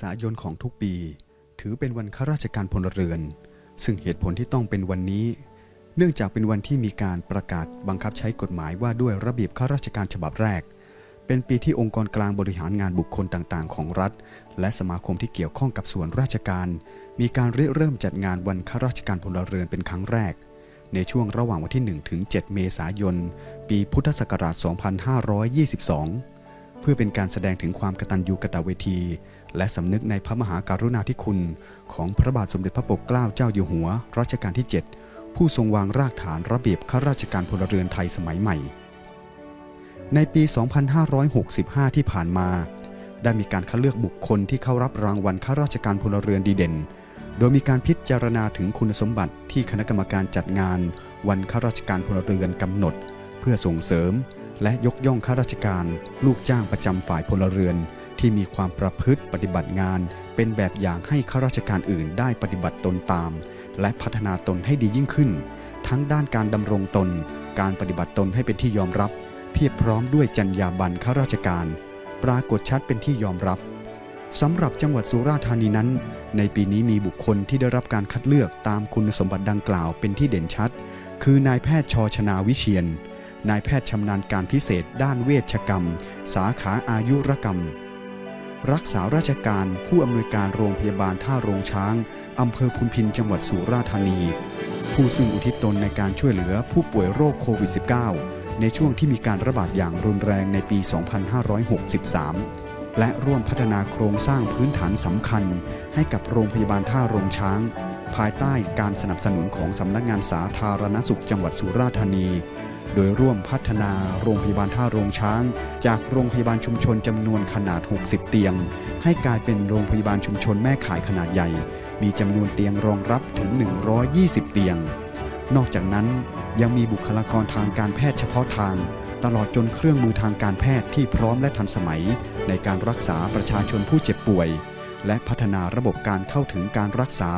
ษายนของทุกปี ถือเป็นวันข้าราชการพลเรือน ซึ่งเหตุผลที่ต้องเป็นวันนี้ เนื่องจากเป็นวันที่มีการประกาศบังคับใช้กฎหมายว่าด้วยระเบียบข้าราชการฉบับแรก เป็นปีที่องค์กรกลางบริหารงานบุคคลต่างๆ ของรัฐ และสมาคมที่เกี่ยวข้องกับส่วนราชการ มีการริเริ่มจัดงานวันข้าราชการพลเรือนเป็นครั้งแรก ในช่วงระหว่างวันที่1ถึง7เมษายน ปีพุทธศักราช 2522 เพื่อเป็นการแสดงถึงความกตัญญูกตเวที และสำนึกในพระมหาการุณาธิคุณ ของพระบาทสมเด็จพระปกเกล้าเจ้าอยู่หัวรัชกาลที่ 7 ผู้ทรงวางรากฐานระเบียบข้าราชการพลเรือนไทยสมัยใหม่ ในปี 2565 ที่ผ่านมา ได้มีการคัดเลือกบุคคลที่เข้ารับรางวัลข้าราชการพลเรือนดีเด่น โดยมีการพิจารณาถึงคุณสมบัติที่คณะกรรมการจัดงาน วันข้าราชการพลเรือนกำหนด เพื่อส่งเสริม และยกย่องข้าราชการ ลูกจ้างประจำฝ่ายพลเรือน ที่มีความประพฤติปฏิบัติงาน เป็นแบบอย่างให้ข้าราชการอื่นได้ปฏิบัติตนตาม และพัฒนาตนให้ดียิ่งขึ้น ทั้งด้านการดำรงตน การปฏิบัติตนให้เป็นที่ยอมรับ เพียบพร้อมด้วยจรรยาบรรณข้าราชการ ปรากฏชัดเป็นที่ยอมรับสำหรับจังหวัดสุราษฎร์ธานีนั้น ในปีนี้มีบุคคลที่ได้รับการคัดเลือกตามคุณสมบัติดังกล่าวเป็นที่เด่นชัด คือนายแพทย์ชชนาวิเชียน นายแพทย์ชำนาญการพิเศษด้านเวชกรรม สาขาอายุรกรรม รักษาราชการผู้อำนวยการโรงพยาบาลท่าโรงช้างอำเภอพุนพินจังหวัดสุราษฎร์ธานี ผู้ซึ่งอุทิศตนในการช่วยเหลือผู้ป่วยโรคโควิด -19 ในช่วงที่มีการระบาดอย่างรุนแรงในปี 2563และร่วมพัฒนาโครงสร้างพื้นฐานสำคัญ ให้กับโรงพยาบาลท่าโรงช้าง ภายใต้การสนับสนุนของสำนักงานสาธารณสุขจังหวัดสุราษฎร์ธานี โดยร่วมพัฒนาโรงพยาบาลท่าโรงช้าง จากโรงพยาบาลชุมชนจำนวนขนาด 60 เตียง ให้กลายเป็นโรงพยาบาลชุมชนแม่ข่ายขนาดใหญ่ มีจำนวนเตียงรองรับถึง 120 เตียง นอกจากนั้นยังมีบุคลากรทางการแพทย์เฉพาะทาง ตลอดจนเครื่องมือทางการแพทย์ที่พร้อมและทันสมัย ในการรักษาประชาชนผู้เจ็บป่วย และพัฒนาระบบการเข้าถึงการรักษา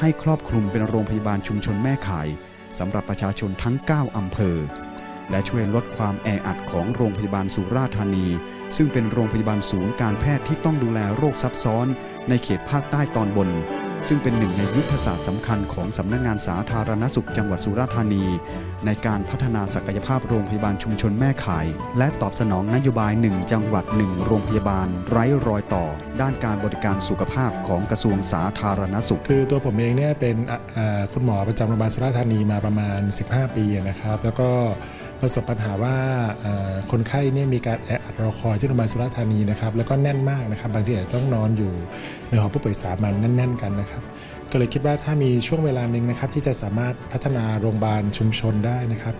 ให้ครอบคลุมเป็นโรงพยาบาลชุมชนแม่ข่ายสำหรับประชาชนทั้ง 9 อำเภอ และช่วยลดความแออัดของโรงพยาบาลสุราษฎร์ธานี ซึ่งเป็นโรงพยาบาลศูนย์การแพทย์ที่ต้องดูแลโรคซับซ้อน ในเขตภาคใต้ตอนบน ซึ่งเป็นหนึ่งในยุทธศาสตร์สำคัญของสำนักงานสาธารณสุขจังหวัดสุราษฎร์ธานี ในการพัฒนาศักยภาพโรงพยาบาลชุมชนแม่ข่าย และตอบสนองนโยบาย 1 จังหวัด 1 โรงพยาบาล ไร้รอยต่อ ด้านการบริการสุขภาพของกระทรวงสาธารณสุข คือตัวผมเองเนี่ยเป็นคุณหมอประจำโรงพยาบาลสุราษฎร์ธานีมาประมาณ 15 ปีนะครับ แล้วก็ประสบปัญหาว่าคนไข้เนี่ยมีการแออัดรอคอยที่โรงพยาบาลสุราษฎร์ธานีนะครับแล้วก็แน่นมากนะครับบางทีอาจจะต้องนอนอยู่ ในหอผู้ป่วยสามัญแน่น ๆ กันนะครับก็เลยคิดว่าถ้ามีช่วงเวลาหนึ่งนะครับที่จะสามารถพัฒนาโรงพยาบาลชุมชนได้นะครับ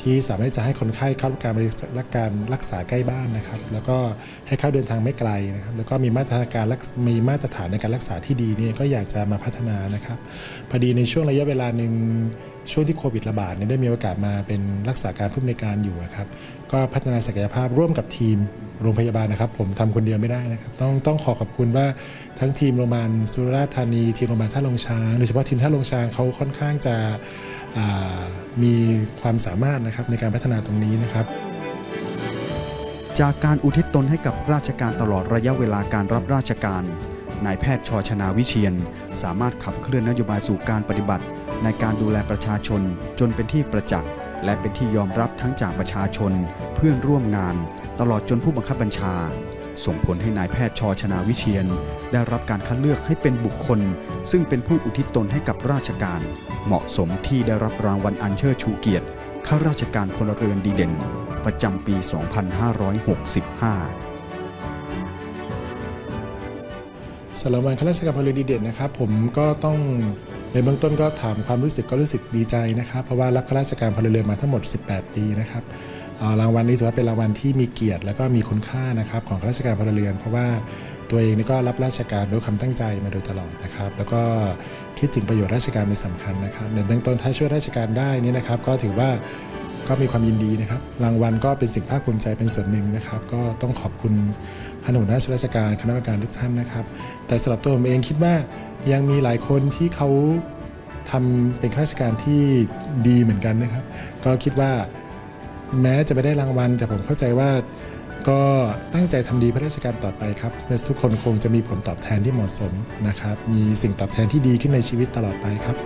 ที่สามารถจะให้คนไข้เข้ารับการบริรักการรักษาใกล้บ้านนะครับ แล้วก็ให้เข้าเดินทางไม่ไกลนะครับ แล้วก็มีมาตรการมีมาตรฐานในการรักษาที่ดีเนี่ยก็อยากจะมาพัฒนานะครับพอดีในช่วงระยะเวลาหนึ่งช่วงที่โควิดระบาดเนี่ยได้มีโอกาสมาเป็นรักษาการผู้อำนวยการอยู่ครับก็พัฒนาศักยภาพร่วมกับทีมโรงพยาบาลนะครับ ผมทำคนเดียวไม่ได้นะครับ ต้องต้องขอขอบคุณว่าทั้งทีมโรงพยาบาลสุราษฎร์ธานี ทีมโรงพยาบาลท่าลงช้างโดยเฉพาะทีมท่าลงช้างเขาค่อนข้างจะมีความสามารถนะครับในการพัฒนาตรงนี้นะครับ จากการอุทิศตนให้กับราชการตลอดระยะเวลาการรับราชการนายแพทย์ชชนาวิเชียน สามารถขับเคลื่อนนโยบายสู่การปฏิบัติ ในการดูแลประชาชน จนเป็นที่ประจักษ์และเป็นที่ยอมรับทั้งจากประชาชน เพื่อนร่วมงาน ตลอดจนผู้บังคับบัญชา ส่งผลให้นายแพทย์ชอชนาวิเชียน ได้รับการคัดเลือกให้เป็นบุคคล ซึ่งเป็นผู้อุทิศตนให้กับราชการ เหมาะสมที่ได้รับรางวัลอันเชิดชูเกียรติข้าราชการพลเรือนดีเด่น ประจำปี 2565สำหรับวันข้าราชการพลเรือนดีเด่นนะครับ ผมก็ต้องในเบื้องต้นก็ถามความรู้สึกก็รู้สึกดีใจนะครับ เพราะว่ารับข้าราชการพลเรือนมาทั้งหมด 18 ปีนะครับ รางวัลนี้ถือว่าเป็นรางวัลที่มีเกียรติ และก็มีคุณค่านะครับของข้าราชการพลเรือน เพราะว่าตัวเองนี่ก็รับราชการด้วยความตั้งใจมาโดยตลอดนะครับ แล้วก็คิดถึงประโยชน์ราชการเป็นสำคัญนะครับในเบื้องต้นถ้าช่วยราชการได้นี่นะครับ ก็ถือว่าก็มีความยินดีนะครับ รางวัลก็เป็นสิ่งภาคภูมิใจเป็นส่วนหนึ่งนะครับ ก็ต้องขอบคุณพระหนุราชราชการคณะกรรมการทุกท่านนะครับ แต่สำหรับตัวผมเองคิดว่ายังมีหลายคนที่เขาทำเป็นข้าราชการที่ดีเหมือนกันนะครับ ก็คิดว่า แม้จะไม่ได้รางวัล แต่ผมเข้าใจว่าก็ตั้งใจทำดีเพื่อราชการต่อไปครับทุกคนคงจะมีผลตอบแทนที่เหมาะสมนะครับ มีสิ่งตอบแทนที่ดีขึ้นในชีวิตตลอดไปครับ